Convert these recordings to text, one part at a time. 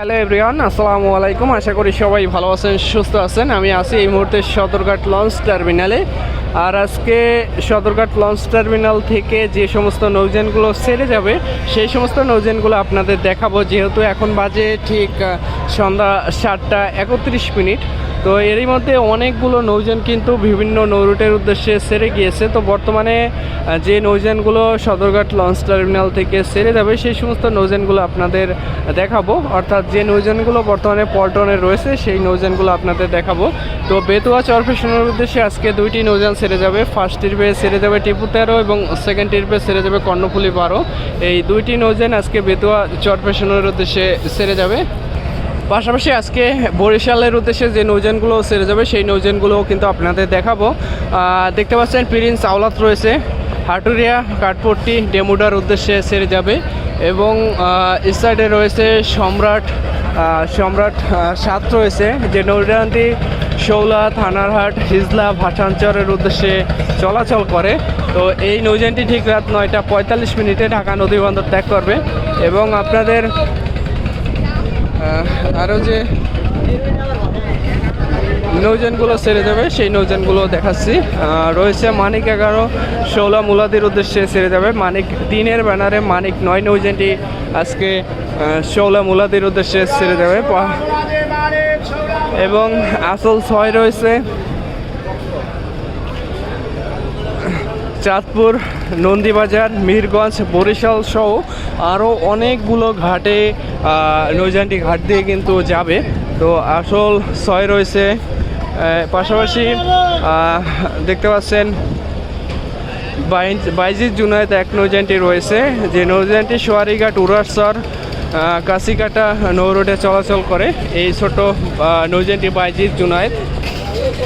Hello everyone আসসালামু আলাইকুম। আশা করি সবাই ভালো আছেন, সুস্থ আছেন। আমি আছি এই মুহূর্তে সদরঘাট লঞ্চ টার্মিনালে। আর আজকে সদরঘাট লঞ্চ টার্মিনাল থেকে যে সমস্ত নৌজেনগুলো ছেড়ে যাবে, সেই সমস্ত নৌজেনগুলো আপনাদের দেখাবো। যেহেতু এখন বাজে ঠিক সন্ধ্যা সাতটা একত্রিশ মিনিট। তো এরই মধ্যে অনেকগুলো নৌযান কিন্তু বিভিন্ন নৌরুটের উদ্দেশ্যে সেরে গিয়েছে। তো বর্তমানে যে নৌযানগুলো সদরঘাট লঞ্চ টার্মিনাল থেকে সেরে যাবে, সেই সমস্ত নৌযানগুলো আপনাদের দেখাবো। অর্থাৎ যে নৌযানগুলো বর্তমানে পল্টনে রয়েছে, সেই নৌযানগুলো আপনাদের দেখাবো। তো বেতুয়া চরফেশনের উদ্দেশ্যে আজকে দুইটি নৌযান সেরে যাবে। ফার্স্ট টিরপে সেরে যাবে টিপু তেরো এবং সেকেন্ড টিরপে সেরে যাবে কর্ণফুলি বারো। এই দুইটি নৌযান আজকে বেতুয়া চরফেশনের উদ্দেশ্যে সেরে যাবে। পাশাপাশি আজকে বরিশালের উদ্দেশ্যে যে নৌযানগুলো সেরে যাবে সেই নৌযানগুলোও কিন্তু আপনাদের দেখাবো। দেখতে পাচ্ছেন প্রিন্স আওলাত রয়েছে। হাটুরিয়া কাঠপট্টি ডেমুডার উদ্দেশ্যে সেরে যাবে এবং আহ, সাইডে রয়েছে সম্রাট সম্রাট সাত রয়েছে। যে নৌযানটি শৌলা থানারহাট হিজলা ভাষাঞ্চলের উদ্দেশ্যে চলাচল করে। তো এই নৌযানটি ঠিক রাত নয়টা পঁয়তাল্লিশ মিনিটে ঢাকা নদীবন্দর ত্যাগ করবে এবং আপনাদের আরও যে নৌযানগুলো ছেড়ে যাবে, সেই নৌজানগুলো দেখাচ্ছি। রয়েছে মানিক এগারো, ষোলা মুলাদির উদ্দেশ্যে ছেড়ে যাবে। মানিক তিনের ব্যানারে মানিক নয় নৌজেনটি আজকে ষোলা মুলাদির উদ্দেশ্যে ছেড়ে যাবে। এবং আসল ছয় রয়েছে চাঁদপুর নন্দীবাজার মিরগঞ্জ বরিশাল সহ আরও অনেকগুলো ঘাটে আহ, নৌযানটি ঘাট দিয়ে কিন্তু যাবে। তো আসল ছয় রয়েছে। পাশাপাশি দেখতে পাচ্ছেন বাইজিৎ জুনায়েদ এক নৌযানটি রয়েছে। যে নৌযানটি সোয়ারিঘাট উড়ারসর কাশিকাটা নৌ রোডে চলাচল করে। এই ছোট আহ, নৌযানটি বাইজিৎ জুনায়েদ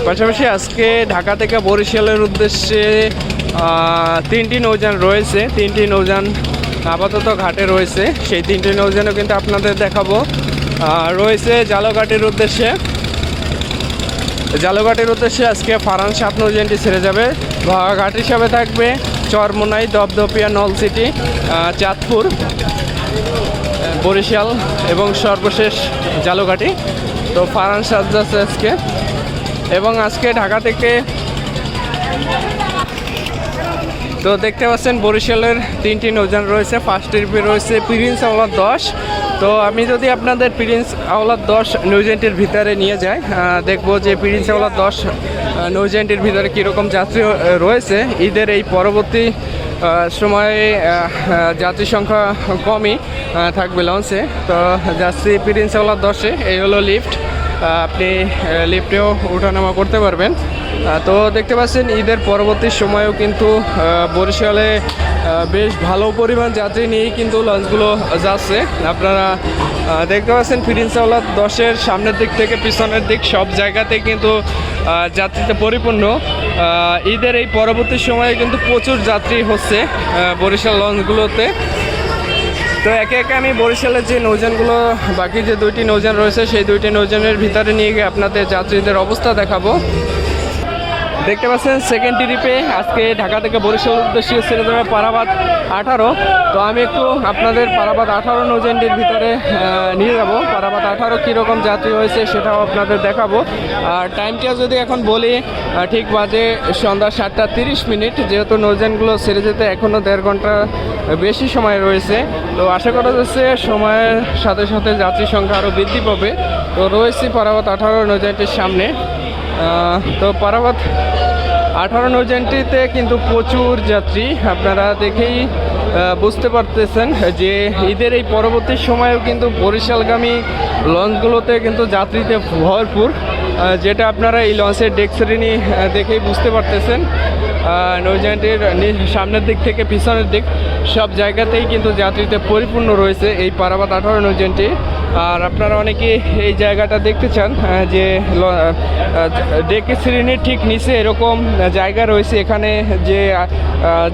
পাশাপাশি আজকে ঢাকা থেকে বরিশালের উদ্দেশ্যে তিনটি নৌযান রয়েছে। তিনটি নৌযান আপাতত ঘাটে রয়েছে। সেই তিনটি নৌযানও কিন্তু আপনাদের দেখাবো। রয়েছে জালঘাটের উদ্দেশ্যে। জালঘাটের উদ্দেশ্যে আজকে ফারান সাত নৌযানটি ছেড়ে যাবে। ঘাট হিসাবে থাকবে চরমোনাই, দপদপিয়া নলসিটি চাঁদপুর, বরিশাল এবং সর্বশেষ জালঘাটি। তো ফারান যাচ্ছে আজকে এবং আজকে ঢাকা থেকে তো দেখতে পাচ্ছেন বরিশালের তিনটি নৌযান রয়েছে ফার্স্ট ট্রিপে রয়েছে প্রিন্স আওলাদ দশ। তো আমি যদি আপনাদের প্রিন্স আওলাদ দশ নৌযানটির ভিতরে নিয়ে যাই দেখব যে প্রিন্স আওলাদ দশ আহ, নৌযানটির ভিতরে কীরকম যাত্রী রয়েছে। ঈদের এই পরবর্তী সময়ে যাত্রী সংখ্যা কমই থাকবে লঞ্চে তো যাচ্ছি প্রিন্স আওলাদ দশে এই হলো লিফট আপনি লিফটেও ওঠানামা করতে পারবেন। তো দেখতে পাচ্ছেন, ঈদের পরবর্তী সময়েও কিন্তু বরিশালে বেশ ভালো পরিমাণ যাত্রী নিয়েই কিন্তু লঞ্চগুলো যাচ্ছে। আপনারা দেখতে পাচ্ছেন ফিরিনসাওলা দশের সামনের দিক থেকে পিছনের দিক সব জায়গাতে কিন্তু যাত্রীতে পরিপূর্ণ। ঈদের এই পরবর্তী সময়ে কিন্তু প্রচুর যাত্রী হচ্ছে বরিশাল লঞ্চগুলোতে। তো একে একে আমি বরিশালের যে নৌজানগুলো বাকি যে দুইটি নৌজান রয়েছে, সেই দুইটি নৌজানের ভিতরে নিয়ে গিয়ে আপনাদের যাত্রীদের অবস্থা দেখাবো। দেখতে পাচ্ছেন সেকেন্ড ট্রিপে আজকে ঢাকা থেকে বরিশাল উদ্দেশ্যে ছেড়ে যাবে পারাবাদ আঠারো। তো আমি একটু আপনাদের পারাবাদ আঠারো নৌযানটির ভিতরে নিয়ে যাব। পারাবাদ আঠারো কীরকম যাত্রী হয়েছে সেটাও আপনাদের দেখাবো। আর টাইমটা যদি এখন বলি ঠিক বাজে সন্ধ্যা সাতটা তিরিশ মিনিট, যেহেতু নৌযানগুলো ছেড়ে যেতে এখনও দেড় ঘণ্টা বেশি সময় রয়েছে। তো আশা করা যাচ্ছে সময়ের সাথে সাথে যাত্রী সংখ্যা আরও বৃদ্ধি পাবে। তো রয়েছি পারাবাদ আঠারো নৌযানটির সামনে। তো পারাবাদ আঠারো নজেন্টিতে কিন্তু প্রচুর যাত্রী। আপনারা দেখেই বুঝতে পারতেছেন যে ঈদের এই পরবর্তী সময়েও কিন্তু বরিশালগামী লঞ্চগুলোতে কিন্তু যাত্রীতে ভরপুর। যেটা আপনারা এই লঞ্চের ডেক শ্রেণি দেখেই বুঝতে পারতেছেন। আহ, নৌযানটির নি- সামনের দিক থেকে পিছনের দিক সব জায়গাতেই কিন্তু যাত্রীতে পরিপূর্ণ রয়েছে এই পারাবাদ আঠারো নৌযানটি। আর আপনারা অনেকে এই জায়গাটা দেখতে চান যে ডেক শ্রেণির ঠিক নিচে এরকম জায়গা রয়েছে এখানে যে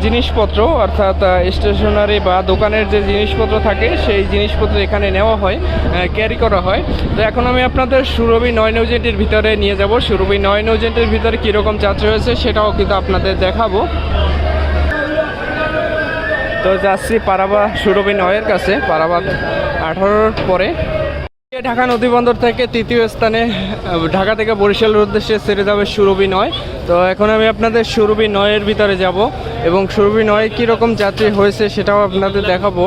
জিনিসপত্র অর্থাৎ স্টেশনারি বা দোকানের যে জিনিসপত্র থাকে সেই জিনিসপত্র এখানে নেওয়া হয় ক্যারি করা হয়। তো এখন আমি আপনাদের সুরভি নয় নৌজেন্টির ভিতরে নিয়ে যাব। সুরভি নয় নৌজেন্টির ভিতরে কীরকম যাত্রী হয়েছে সেটাও কিন্তু আপনাদের দেখাবো। তো যাচ্ছি পারাবা সুরভি নয়ের কাছে পারাবাদ আঠারোর পরে। ঢাকা নদীবন্দর থেকে তৃতীয় স্থানে, ঢাকা থেকে বরিশালের উদ্দেশ্যে ছেড়ে যাবে সুরভি নয়। তো এখন আমি আপনাদের সুরভি নয়ের ভিতরে যাব এবং সুরভি নয় কীরকম যাত্রী হয়েছে সেটাও আপনাদের দেখাবো।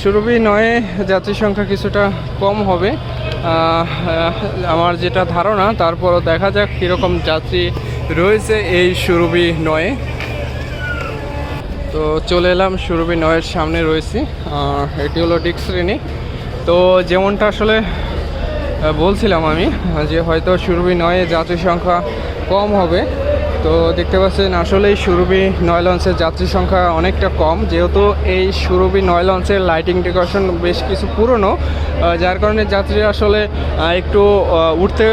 সুরভি নয়ে যাত্রী সংখ্যা কিছুটা কম হবে। আমার যেটা ধারণা, তারপরও দেখা যাক কীরকম যাত্রী রয়েছে এই সুরভি নয়ে। তো চলে এলাম, সুরভি নয়ের সামনে রয়েছি। এটি হলো ডিক শ্রেণি। তো যেমনটা আসলে বলছিলাম আমি, যে হয়তো সুরভি নয়ে যাত্রী সংখ্যা কম হবে। তো দেখতে পাচ্ছেন, আসলেই সুরভি নয় লঞ্চের যাত্রী সংখ্যা অনেকটা কম। যেহেতু এই সুরভি নয় লঞ্চের লাইটিং ডেকোরেশন বেশ কিছু পুরনো যার কারণে যাত্রীরা আসলে একটু উঠতে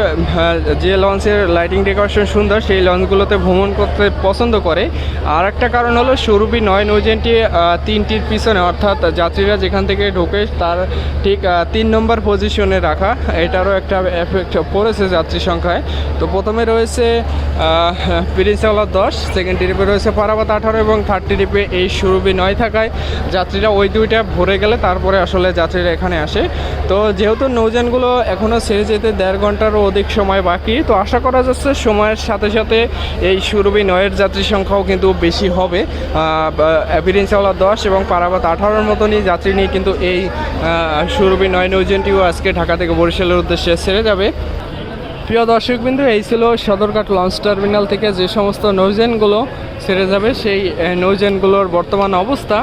যে লঞ্চের লাইটিং ডেকোরেশন সুন্দর, সেই লঞ্চগুলোতে ভ্রমণ করতে পছন্দ করে। আর একটা কারণ হলো সুরভি নয় নৌজেনটি তিনটির পিছনে, অর্থাৎ যাত্রীরা যেখান থেকে ঢোকে তার ঠিক তিন নম্বর পজিশনে রাখা। এটারও একটা এফেক্ট পড়েছে যাত্রী সংখ্যায়। তো প্রথমে রয়েছে প্রিন্সওয়ালা দশ সেকেন্ড ট্রিপে রয়েছে পারাবাত আঠারো এবং থার্ড ট্রিপে এই সুরভি নয় থাকায় যাত্রীরা ওই দুইটা ভরে গেলে তারপরে আসলে যাত্রীরা এখানে আসে। তো যেহেতু নৌযানগুলো এখনও ছেড়ে যেতে দেড় ঘন্টারও অধিক সময় বাকি, তো আশা করা যাচ্ছে সময়ের সাথে সাথে এই সুরভি নয়ের যাত্রী সংখ্যাও কিন্তু বেশি হবে। প্রিন্সওয়ালা দশ এবং পারাবাত আঠারোর মতনই যাত্রী নিয়ে কিন্তু এই সুরভি নয় নৌযানটিও আজকে ঢাকা থেকে বরিশালের উদ্দেশ্যে ছেড়ে যাবে। প্রিয় দর্শকবিন্দু, এই ছিল সদরঘাট লঞ্চ টার্মিনাল থেকে যে সমস্ত নৌজেনগুলো ছেড়ে যাবে, সেই নৌজেনগুলোর বর্তমান অবস্থা।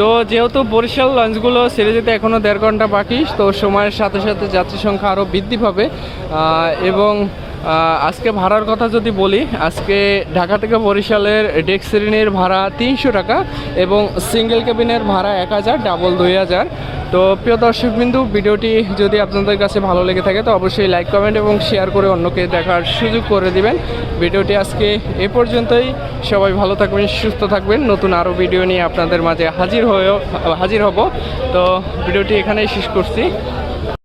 তো যেহেতু বরিশাল লঞ্চগুলো ছেড়ে যেতে এখনও দেড় ঘণ্টা বাকি, তো সময়ের সাথে সাথে যাত্রী সংখ্যা আরও বৃদ্ধি পাবে। এবং আজকে ভাড়ার কথা যদি বলি, আজকে ঢাকা থেকে বরিশালের ডেক শ্রেণির ভাড়া তিনশো টাকা এবং সিঙ্গেল কেবিনের ভাড়া এক হাজার ডাবল দুই হাজার। তো প্রিয় দর্শকবিন্দু, ভিডিওটি যদি আপনাদের কাছে ভালো লেগে থাকে, তো অবশ্যই লাইক কমেন্ট এবং শেয়ার করে অন্যকে দেখার সুযোগ করে দিবেন। ভিডিওটি আজকে এ পর্যন্তই। সবাই ভালো থাকবেন, সুস্থ থাকবেন। নতুন আরও ভিডিও নিয়ে আপনাদের মাঝে হাজির হয়ে হাজির হব। তো ভিডিওটি এখানেই শেষ করছি।